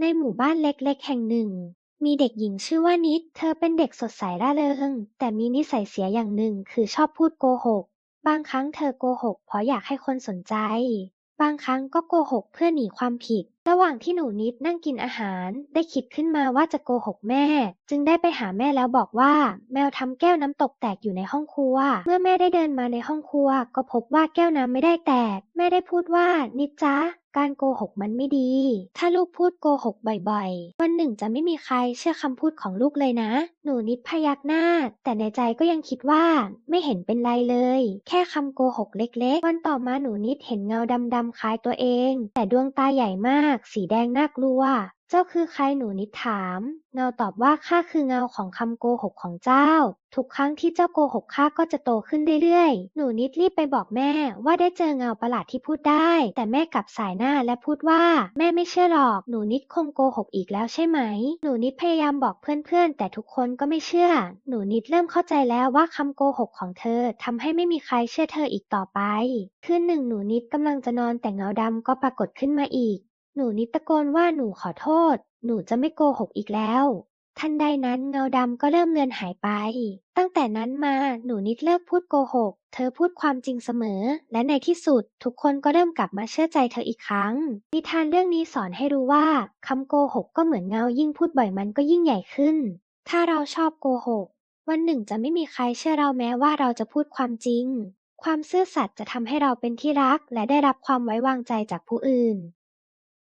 ในหมู่บ้านเล็ก ๆ แห่งหนึ่ง มีเด็กหญิงชื่อว่านิด เธอเป็นเด็กสดใสร่าเริง แต่มีนิสัยเสียอย่างหนึ่งคือชอบพูดโกหก บางครั้งเธอโกหกเพราะอยากให้คนสนใจ บางครั้งก็โกหกเพื่อหนีความผิด ระหว่างที่หนูนิดนั่งกินอาหาร ได้คิดขึ้นมาว่าจะโกหกแม่ จึงได้ไปหาแม่แล้วบอกว่า แมวทำแก้วน้ำตกแตกอยู่ในห้องครัว เมื่อแม่ได้เดินมาในห้องครัว ก็พบว่าแก้วน้ำไม่ได้แตก แม่ได้พูดว่านิดจ๊ะ การโกหกมันไม่ดี ถ้าลูกพูดโกหกบ่อยๆ วันหนึ่งจะไม่มีใครเชื่อคำพูดของลูกเลยนะ หนูนิดพยักหน้า แต่ในใจก็ยังคิดว่าไม่เห็นเป็นไรเลย แค่คำโกหกเล็กๆ วันต่อมาหนูนิดเห็นเงาดำๆคล้ายตัวเอง แต่ดวงตาใหญ่มาก สีแดงน่ากลัว เจ้าคือใครหนูนิดถาม เงาตอบว่าข้าคือเงาของคำโกหกของเจ้า ทุกครั้งที่เจ้าโกหกข้าก็จะโตขึ้นเรื่อยๆ หนูนิดรีบไปบอกแม่ว่าได้เจอเงาประหลาดที่พูดได้ แต่แม่กลับสายหน้าและพูดว่า แม่ไม่เชื่อหรอก หนูนิดคงโกหกอีกแล้วใช่ไหม หนูนิดพยายามบอกเพื่อนๆ แต่ทุกคนก็ไม่เชื่อ หนูนิดเริ่มเข้าใจแล้วว่าคำโกหกของเธอทำให้ไม่มีใครเชื่อเธออีกต่อไป คืนหนึ่งหนูนิดกำลังจะนอนแต่เงาดำก็ปรากฏขึ้นมาอีก หนูนิดตะโกนว่าหนูขอโทษ หนูจะไม่โกหกอีกแล้วทันใดนั้นเงาดำก็เริ่มเลือนหายไป ตั้งแต่นั้นมาหนูนิดเลิกพูดโกหก เธอพูดความจริงเสมอ และในที่สุด ทุกคนก็เริ่มกลับมาเชื่อใจเธออีกครั้ง นิทานเรื่องนี้สอนให้รู้ว่าคำโกหกก็เหมือนเงายิ่งพูดบ่อยมันก็ยิ่งใหญ่ขึ้น ถ้าเราชอบโกหก วันหนึ่งจะไม่มีใครเชื่อเราแม้ว่าเราจะพูดความจริง ความซื่อสัตย์จะทำให้เราเป็นที่รัก และได้รับความไว้วางใจจากผู้อื่น